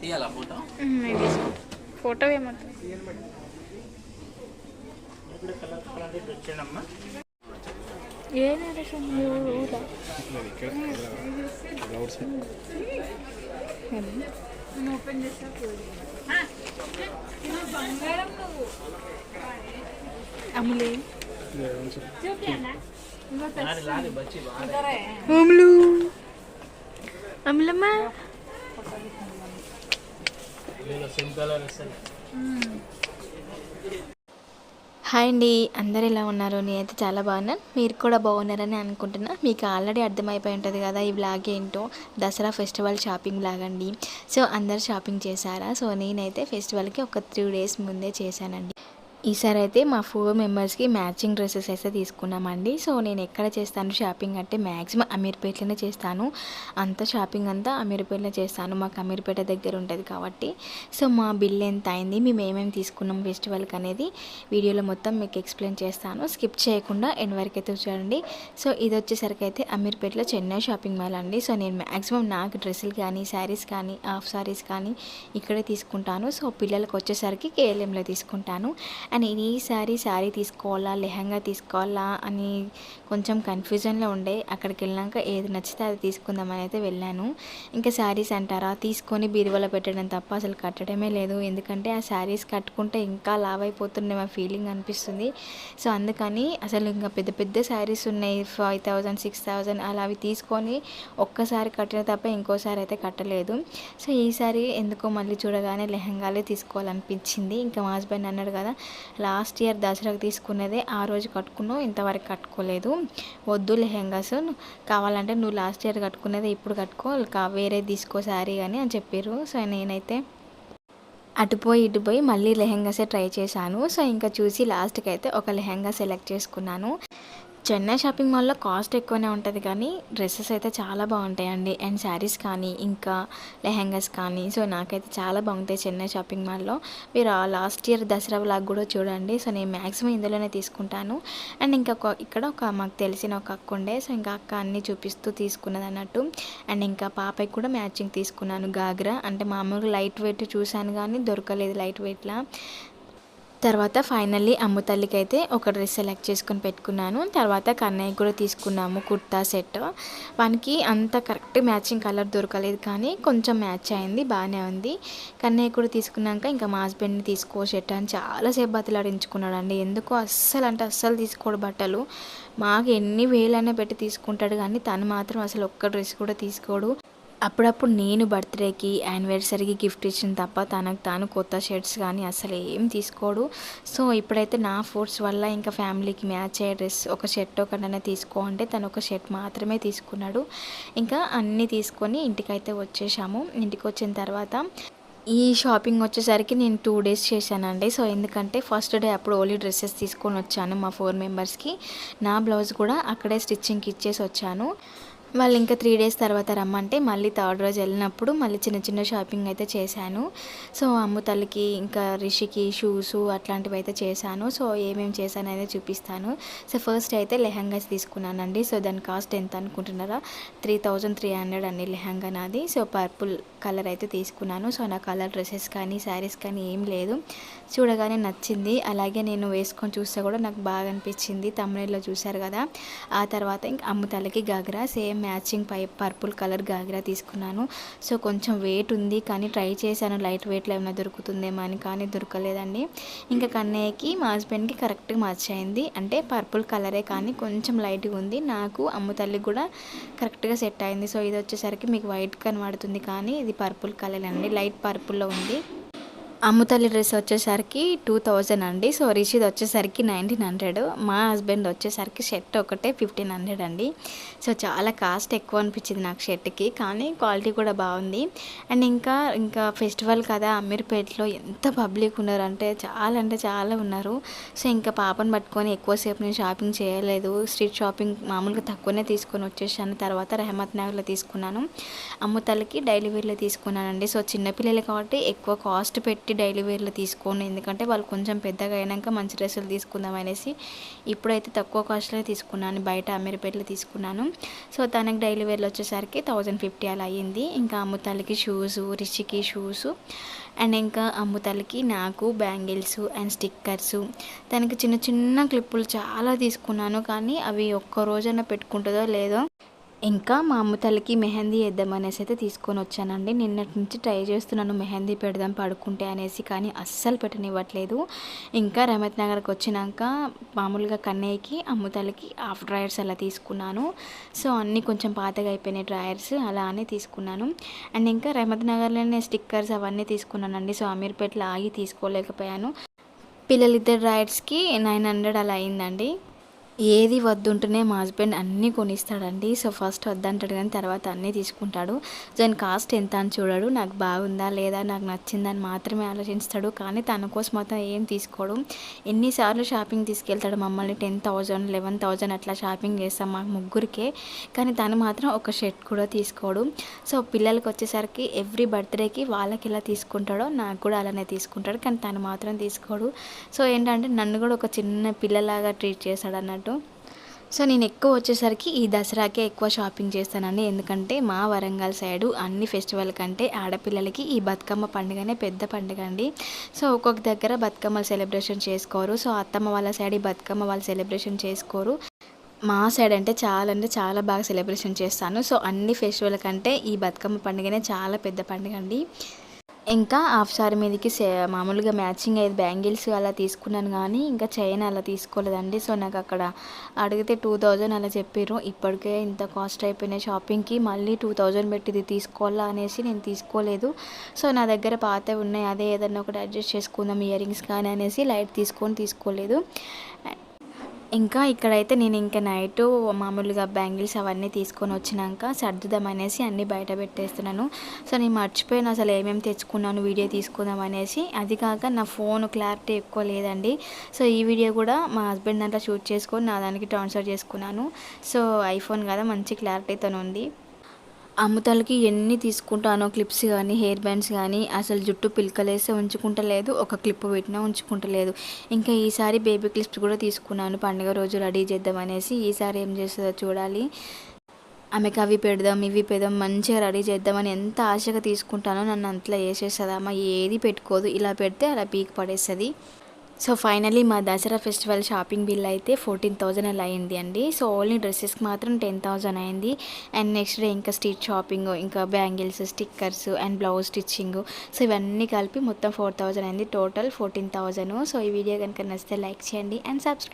తీయాలా photo? Photo ఏమంటుంది ఏ narration మీ ఊరు? ఊరా నేను ఓపెన్ చేస్తా. అమ్ములే అమ్ములు అమ్ములమ్మ హాయ్ అండి అందరు ఎలా ఉన్నారు? నేనైతే చాలా బాగున్నాను మీరు కూడా బాగున్నారని అనుకుంటున్నా. మీకు ఆల్రెడీ అర్థమైపోయి ఉంటుంది కదా ఈ బ్లాగ్ ఏంటో. దసరా ఫెస్టివల్ షాపింగ్ బ్లాగ్ అండి. సో అందరు షాపింగ్ చేశారా? సో నేనైతే ఫెస్టివల్కి ఒక త్రీ డేస్ ముందే చేశానండి. ఈసారి అయితే మా ఫోర్ మెంబర్స్కి మ్యాచింగ్ డ్రెస్సెస్ అయితే తీసుకున్నామండి. సో నేను ఎక్కడ చేస్తాను? షాపింగ్ అంటే మ్యాక్సిమం అమీర్పేటలోనే చేస్తాను. అంత షాపింగ్ అంతా అమీర్పేటలో చేస్తాను. మాకు అమీర్పేట దగ్గర ఉంటుంది కాబట్టి. సో మా బిల్ ఎంత అయింది? మేము ఏమేమి తీసుకున్నాం? ఫెస్టివల్కి అనేది వీడియోలో మొత్తం మీకు ఎక్స్ప్లెయిన్ చేస్తాను. స్కిప్ చేయకుండా ఎండ్ వరకు అయితే చూడండి. సో ఇది వచ్చేసరికి అయితే అమీర్పేటలో చెన్నై షాపింగ్ మాల్ అండి. సో నేను మ్యాక్సిమం నాకు డ్రెస్సులు కానీ శారీస్ కానీ హాఫ్ శారీస్ కానీ ఇక్కడే తీసుకుంటాను. సో పిల్లలకు వచ్చేసరికి కేఎల్ఎంలో తీసుకుంటాను. అండ్ నేను ఈసారి శారీ తీసుకోవాలా లెహంగా తీసుకోవాలా అని కొంచెం కన్ఫ్యూజన్లో ఉండే అక్కడికి వెళ్ళాక ఏది నచ్చితే అది తీసుకుందామని అయితే వెళ్ళాను. ఇంకా శారీస్ అంటారా? తీసుకొని బీరువాలో పెట్టడం తప్ప అసలు కట్టడమే లేదు. ఎందుకంటే ఆ శారీస్ కట్టుకుంటే ఇంకా లావ్ అయిపోతుండే మా ఫీలింగ్ అనిపిస్తుంది. సో అందుకని అసలు ఇంకా పెద్ద పెద్ద శారీస్ ఉన్నాయి. ఫైవ్ థౌజండ్ సిక్స్ థౌజండ్ అలా అవి తీసుకొని ఒక్కసారి కట్టిన తప్ప ఇంకోసారి అయితే కట్టలేదు. సో ఈసారి ఎందుకో మళ్ళీ చూడగానే లెహంగాలే తీసుకోవాలనిపించింది. ఇంకా మా హస్బెండ్ అన్నాడు కదా లాస్ట్ ఇయర్ దసరాకు తీసుకున్నదే ఆ రోజు కట్టుకున్నావు ఇంతవరకు కట్టుకోలేదు. వద్దు లెహెంగాస్ కావాలంటే నువ్వు లాస్ట్ ఇయర్ కట్టుకున్నదే ఇప్పుడు కట్టుకో వేరే తీసుకో శారీ కానీ అని చెప్పారు సో నేనైతే అటుపోయి ఇటుపోయి మళ్ళీ లెహెంగాసే ట్రై చేశాను. సో ఇంకా చూసి లాస్ట్కి అయితే ఒక లెహెంగా సెలెక్ట్ చేసుకున్నాను. చెన్నై షాపింగ్ మాల్లో కాస్ట్ ఎక్కువనే ఉంటుంది కానీ డ్రెస్సెస్ అయితే చాలా బాగుంటాయండి. అండ్ శారీస్ కానీ ఇంకా లెహెంగాస్ కానీ సో నాకైతే చాలా బాగుంటాయి చెన్నై షాపింగ్ మాల్లో. మీరు ఆ లాస్ట్ ఇయర్ దసరా బ్లాగ్ కూడా చూడండి. సో నేను మ్యాక్సిమం ఇందులోనే తీసుకుంటాను. అండ్ ఇంకా ఇక్కడ ఒక మాకు తెలిసిన ఒక అక్క ఉండే. సో ఇంకా అక్క అన్నీ చూపిస్తూ తీసుకున్నది అన్నట్టు. అండ్ ఇంకా పాపకి కూడా మ్యాచింగ్ తీసుకున్నాను గాగ్రా. అంటే మామూలుగా లైట్ వెయిట్ చూశాను కానీ దొరకలేదు లైట్ వెయిట్లా. తర్వాత ఫైనల్లీ అమ్మ తల్లికి అయితే ఒక డ్రెస్ సెలెక్ట్ చేసుకొని పెట్టుకున్నాను. తర్వాత కన్నయ్య కూడా తీసుకున్నాము కుర్తా సెట్. వానికి అంత కరెక్ట్ మ్యాచింగ్ కలర్ దొరకలేదు కానీ కొంచెం మ్యాచ్ అయింది బాగానే ఉంది. కన్నయ్య కూడా తీసుకున్నాక ఇంకా మా హస్బెండ్ని తీసుకో షర్ట్ అని చాలాసేపు బతిలాడించుకున్నాడు అండి ఎందుకో అస్సలు అంటే అస్సలు తీసుకోడు బట్టలు. మాకు ఎన్ని వేలైనా పెట్టి తీసుకుంటాడు కానీ తను మాత్రం అసలు ఒక్క డ్రెస్ కూడా తీసుకోడు. అప్పుడప్పుడు నేను బర్త్డేకి యానివర్సరీకి గిఫ్ట్ ఇచ్చిన తప్ప తనకు తాను కొత్త షర్ట్స్ కానీ అసలు ఏం తీసుకోడు. సో ఇప్పుడైతే నా ఫోర్స్ వల్ల ఇంకా ఫ్యామిలీకి మ్యాచ్ అయ్యే డ్రెస్ ఒక షర్ట్ ఒకటైనా తీసుకో అంటే తను ఒక షర్ట్ మాత్రమే తీసుకున్నాడు. ఇంకా అన్నీ తీసుకొని ఇంటికైతే వచ్చేసాము. ఇంటికి వచ్చిన తర్వాత ఈ షాపింగ్ వచ్చేసరికి నేను టూ డేస్ చేశానండి. సో ఎందుకంటే ఫస్ట్ డే అప్పుడు ఓన్లీ డ్రెస్సెస్ తీసుకొని వచ్చాను మా ఫోర్ మెంబర్స్కి నా బ్లౌజ్ కూడా అక్కడే స్టిచ్చింగ్కి ఇచ్చేసి వచ్చాను. వాళ్ళు ఇంకా త్రీ డేస్ తర్వాత రమ్మంటే మళ్ళీ థర్డ్ రోజు వెళ్ళినప్పుడు మళ్ళీ చిన్న చిన్న షాపింగ్ అయితే చేశాను. సో అమ్ము తల్లికి ఇంకా రిషికి షూస్ అట్లాంటివి అయితే చేశాను. సో ఏమేమి చేశాను అనేది చూపిస్తాను. సో ఫస్ట్ అయితే లెహంగాస్ తీసుకున్నానండి. సో దాని కాస్ట్ ఎంత అనుకుంటున్నారా? త్రీ థౌజండ్ త్రీ హండ్రెడ్ అండి లెహంగా నాది. సో పర్పుల్ కలర్ అయితే తీసుకున్నాను. సో నా కలర్ డ్రెస్సెస్ కానీ శారీస్ కానీ ఏం లేదు. చూడగానే నచ్చింది. అలాగే నేను వేసుకొని చూస్తే కూడా నాకు బాగా అనిపించింది. తమిళలో చూశారు కదా. ఆ తర్వాత ఇంకా అమ్ము తల్లికి గగ్రా సేమ్ మ్యాచింగ్ పై పర్పుల్ కలర్ గాగ్రా తీసుకున్నాను. సో కొంచెం వెయిట్ ఉంది కానీ ట్రై చేశాను. లైట్ వెయిట్లో ఏమైనా దొరుకుతుందేమో అని కానీ దొరకలేదండి. ఇంకా కన్నయ్యకి మా హస్బెండ్కి కరెక్ట్గా మ్యాచ్ అయింది. అంటే పర్పుల్ కలరే కానీ కొంచెం లైట్గా ఉంది. నాకు అమ్ము తల్లికి కూడా కరెక్ట్గా సెట్ అయింది. సో ఇది వచ్చేసరికి మీకు వైట్ కనబడుతుంది కానీ ఇది పర్పుల్ కలర్ అండి. లైట్ పర్పుల్లో ఉంది. అమ్ముతల్లి డ్రెస్ వచ్చేసరికి టూ థౌజండ్ అండి. సో రిషిద్ వచ్చేసరికి నైన్టీన్ హండ్రెడ్. మా హస్బెండ్ వచ్చేసరికి షర్ట్ ఒకటే ఫిఫ్టీన్ హండ్రెడ్ అండి. సో చాలా కాస్ట్ ఎక్కువ అనిపించింది నాకు షర్ట్కి. కానీ క్వాలిటీ కూడా బాగుంది. అండ్ ఇంకా ఇంకా ఫెస్టివల్ కదా అమీర్పేటలో ఎంత పబ్లిక్ ఉన్నారంటే చాలా అంటే చాలా ఉన్నారు. సో ఇంకా పాపను పట్టుకొని ఎక్కువసేపు నేను షాపింగ్ చేయలేదు. స్ట్రీట్ షాపింగ్ మామూలుగా తక్కువనే తీసుకొని వచ్చేసాను. తర్వాత రెహమత్ నగర్లో తీసుకున్నాను. అమ్ముతల్లికి డైలీ వేర్లో తీసుకున్నానండి. సో చిన్నపిల్లలు కాబట్టి ఎక్కువ కాస్ట్ పెట్టి పెట్టి డైలీ వేర్లో తీసుకోను ఎందుకంటే వాళ్ళు కొంచెం పెద్దగా అయినాక మంచి డ్రెస్సులు తీసుకుందాం అనేసి ఇప్పుడైతే తక్కువ కాస్ట్లో తీసుకున్నాను. బయట అమీర్పేటలో తీసుకున్నాను. సో తనకి డైలీ వేర్లో వచ్చేసరికి థౌజండ్ ఫిఫ్టీ అలా అయ్యింది ఇంకా అమ్ముతాలకి షూస్ రిషికి షూస్ అండ్ ఇంకా అమ్ముతాలకి నాకు బ్యాంగిల్స్ అండ్ స్టిక్కర్స్. తనకి చిన్న చిన్న క్లిప్పులు చాలా తీసుకున్నాను. కానీ అవి ఒక్క రోజైనా పెట్టుకుంటుందో లేదో ఇంకా మా అమ్మ తల్లికి మెహందీ వేద్దాం అనేసి అయితే తీసుకొని వచ్చానండి. నిన్నటి నుంచి ట్రై చేస్తున్నాను మెహందీ పెడదాం పడుకుంటే అనేసి కానీ అస్సలు పెట్టనివ్వట్లేదు. ఇంకా రమత్ నగర్కి వచ్చినాక మామూలుగా కన్నయ్యకి అమ్మ తల్లికి హాఫ్ డ్రాయర్స్ అలా తీసుకున్నాను. సో అన్నీ కొంచెం పాతగా అయిపోయినాయి డ్రాయర్స్ అలా అని తీసుకున్నాను. అండ్ ఇంకా రహమత్ నగర్లోనే స్టిక్కర్స్ అవన్నీ తీసుకున్నానండి. సో అమీర్పేటలో ఆగి తీసుకోలేకపోయాను. పిల్లలిద్దరు డ్రాయర్స్కి నైన్ హండ్రెడ్ అలా అయిందండి. ఏది వద్దుంటేనే మా హస్బెండ్ అన్నీ కొనిస్తాడండి. సో ఫస్ట్ వద్దంటాడు కానీ తర్వాత అన్నీ తీసుకుంటాడు. దాని కాస్ట్ ఎంత అని చూడడు. నాకు బాగుందా లేదా నాకు నచ్చిందని మాత్రమే ఆలోచిస్తాడు. కానీ తన కోసం మాత్రం ఏం తీసుకోడు. ఎన్నిసార్లు షాపింగ్ తీసుకెళ్తాడు మమ్మల్ని. టెన్ థౌజండ్ లెవెన్ థౌజండ్ అట్లా షాపింగ్ చేస్తాం మా ముగ్గురికే. కానీ తను మాత్రం ఒక షర్ట్ కూడా తీసుకోడు. సో పిల్లలకి వచ్చేసరికి ఎవ్రీ బర్త్డేకి వాళ్ళకి ఎలా తీసుకుంటాడో నాకు కూడా అలానే తీసుకుంటాడు. కానీ తను మాత్రం తీసుకోడు. సో ఏంటంటే నన్ను కూడా ఒక చిన్న పిల్లలాగా ట్రీట్ చేస్తాడు అన్నట్టు సో నేను ఎక్కువ వచ్చేసరికి ఈ దసరాకే ఎక్కువ షాపింగ్ చేస్తానండి. ఎందుకంటే మా వరంగల్ సైడు అన్ని ఫెస్టివల్ కంటే ఆడపిల్లలకి ఈ బతుకమ్మ పండుగనే పెద్ద పండుగ అండి. సో ఒక్కొక్క దగ్గర బతుకమ్మలు సెలబ్రేషన్ చేసుకోరు. సో అత్తమ్మ వాళ్ళ సైడ్ ఈ బతుకమ్మ వాళ్ళు సెలబ్రేషన్ చేసుకోరు. మా సైడ్ అంటే చాలా అంటే చాలా బాగా సెలబ్రేషన్ చేస్తాను. సో అన్ని ఫెస్టివల్ కంటే ఈ బతుకమ్మ పండుగనే చాలా పెద్ద పండుగ అండి. ఇంకా హాఫ్ సారీ మీదకి మామూలుగా మ్యాచింగ్ అయితే బ్యాంగిల్స్ అలా తీసుకున్నాను కానీ ఇంకా చైన్ అలా తీసుకోలేదండి. సో నాకు అక్కడ అడిగితే టూ థౌజండ్ అలా చెప్పారు ఇప్పటికే ఇంత కాస్ట్ అయిపోయినాయి షాపింగ్కి. మళ్ళీ టూ థౌజండ్ పెట్టి ఇది తీసుకోవాలా అనేసి నేను తీసుకోలేదు. సో నా దగ్గర పాత ఉన్నాయి. అదే ఏదన్నా ఒకటి అడ్జస్ట్ చేసుకుందాం ఇయర్ రింగ్స్ కానీ అనేసి లైట్ తీసుకొని తీసుకోలేదు. ఇంకా ఇక్కడైతే నేను ఇంకా నైట్ మామూలుగా బ్యాంగిల్స్ అవన్నీ తీసుకొని వచ్చినాక సర్దుదాం అనేసి అన్నీ బయట పెట్టేస్తున్నాను. సో నేను మర్చిపోయాను అసలు ఏమేమి తెచ్చుకున్నాను వీడియో తీసుకుందాం అనేసి. అది కాక నా ఫోన్ క్లారిటీ ఎక్కువ లేదండి. సో ఈ వీడియో కూడా మా హస్బెండ్ దాంట్లో షూట్ చేసుకొని నా దానికి ట్రాన్స్ఫర్ చేసుకున్నాను. సో ఐఫోన్ కదా మంచి క్లారిటీతో ఉంది అమ్ముతాలకి ఎన్ని తీసుకుంటానో క్లిప్స్ కానీ హెయిర్ బ్యాండ్స్ కానీ అసలు జుట్టు పిలకలేస్తే ఉంచుకుంటలేదు. ఒక క్లిప్ పెట్టినా ఉంచుకుంటలేదు. ఇంకా ఈసారి బేబీ క్లిప్స్ కూడా తీసుకున్నాను. పండుగ రోజు రెడీ చేద్దాం అనేసి ఈసారి ఏం చేస్తుందో చూడాలి. ఆమెకు అవి పెడదాం ఇవి పెడదాం మంచిగా రెడీ చేద్దామని ఎంత ఆశగా తీసుకుంటానో నన్ను అంతలా వేసేస్తుంది. అమ్మ ఏది పెట్టుకోదు. ఇలా పెడితే అలా పీక్ పడేస్తుంది. సో ఫైనలీ మా దసరా ఫెస్టివల్ షాపింగ్ బిల్ అయితే ఫోర్టీన్ థౌజండ్ అలా అయింది అండి. సో ఓన్లీ డ్రెస్సెస్కి మాత్రం టెన్ థౌజండ్ అయింది. అండ్ నెక్స్ట్ డే ఇంకా స్టిచ్ షాపింగ్ ఇంకా bangles stickers and blouse stitching. So ఇవన్నీ కలిపి మొత్తం ఫోర్ థౌజండ్ అయింది. Total fourteen thousand. సో ఈ వీడియో కనుక నచ్చితే లైక్ చేయండి అండ్ సబ్స్క్రైబ్